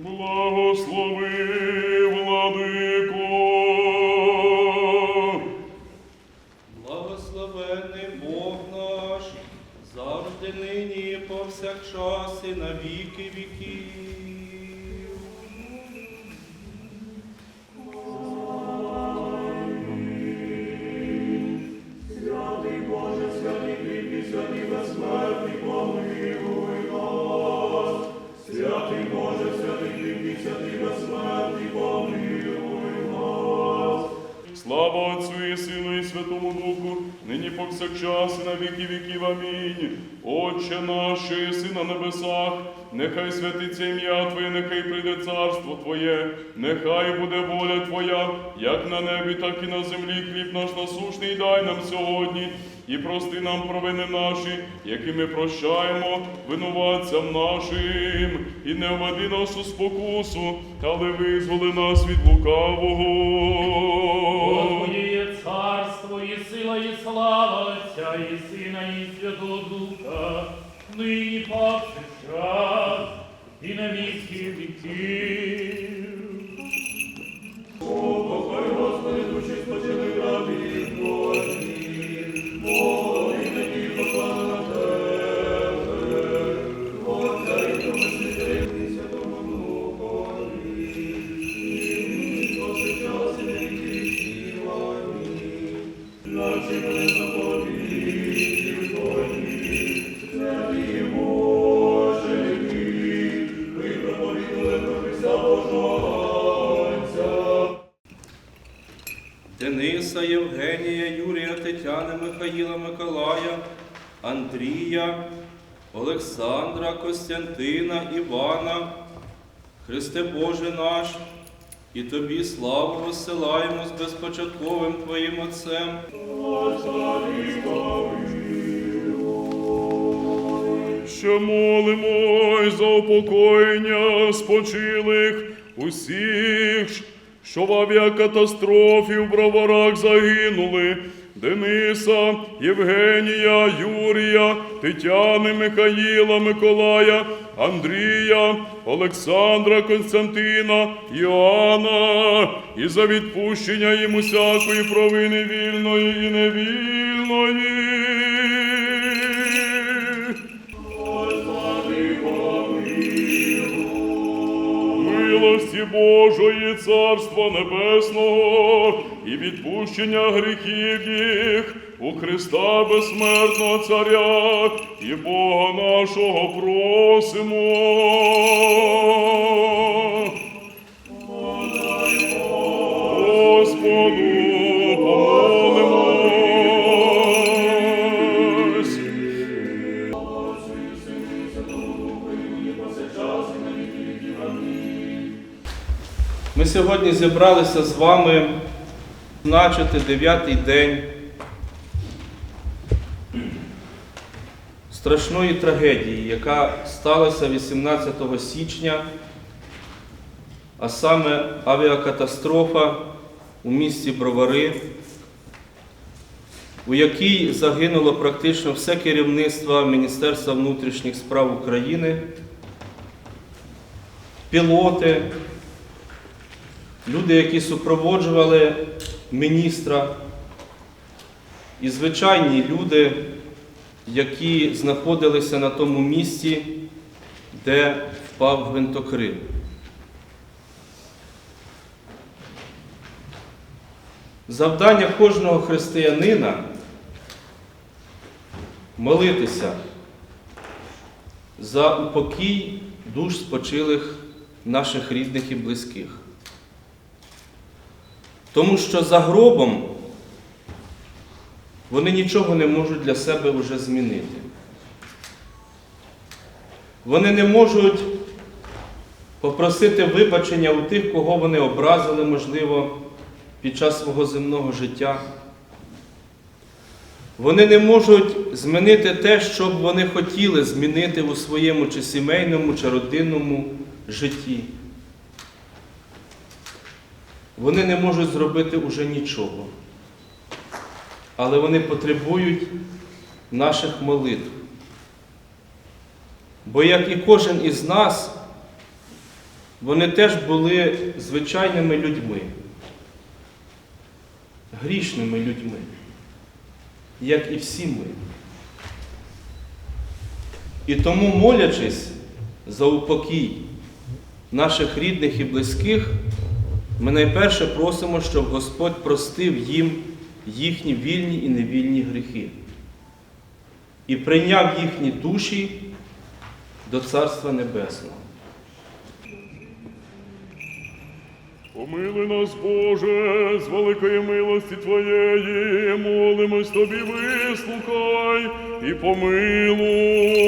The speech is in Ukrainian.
Благослови, владико. Благословений Бог наш, завжди нині повсякчас і на віки віків. Слава Отцю і Сину і Святому Духу, нині повсякчас і на віки віків. Амінь. Отче наш, що на небесах, нехай святиться ім'я Твоє, нехай прийде царство Твоє, нехай буде воля Твоя, як на небі, так і на землі. Хліб наш насушний дай нам сьогодні. І прости нам провини наші, які ми прощаємо винуватцям нашим, і не введи нас у спокусу, але визволи нас від лукавого. Отця, і Сина, і Святого Духа, нині повсякчас, і на віки віків. Євгенія, Юрія, Тетяни, Михаїла, Миколая, Андрія, Олександра, Костянтина, Івана, Христе Боже наш, і Тобі славу розсилаємо з безпочатковим Твоїм Отцем. Ще молимось за упокоєння спочилих усіх, що в авіакатастрофі в броварах загинули. Дениса, Євгенія, Юрія, Тетяни, Михаїла, Миколая, Андрія, Олександра, Константина, Іоанна, і за відпущення їм усякої провини вільної і невільної. Милості Божої, Царства Небесного і відпущення гріхів їх у Христа безсмертного Царя і Бога нашого просимо. Ми сьогодні зібралися з вами значити дев'ятий день страшної трагедії, яка сталася 18 січня, а саме авіакатастрофа у місті Бровари, у якій загинуло практично все керівництво Міністерства внутрішніх справ України, пілоти, люди, які супроводжували міністра, і звичайні люди, які знаходилися на тому місці, де впав гвинтокрил. Завдання кожного християнина молитися за упокій душ спочилих наших рідних і близьких. Тому що за гробом вони нічого не можуть для себе вже змінити. Вони не можуть попросити вибачення у тих, кого вони образили, можливо, під час свого земного життя. Вони не можуть змінити те, що б вони хотіли змінити у своєму чи сімейному, чи родинному житті. Вони не можуть зробити уже нічого. Але вони потребують наших молитв. Бо як і кожен із нас, вони теж були звичайними людьми, грішними людьми, як і всі ми. І тому, молячись за упокій наших рідних і близьких, ми найперше просимо, щоб Господь простив їм їхні вільні і невільні гріхи і прийняв їхні душі до Царства Небесного. Помилуй нас, Боже, з великої милості Твоєї, молимось Тобі, вислухай і помилуй.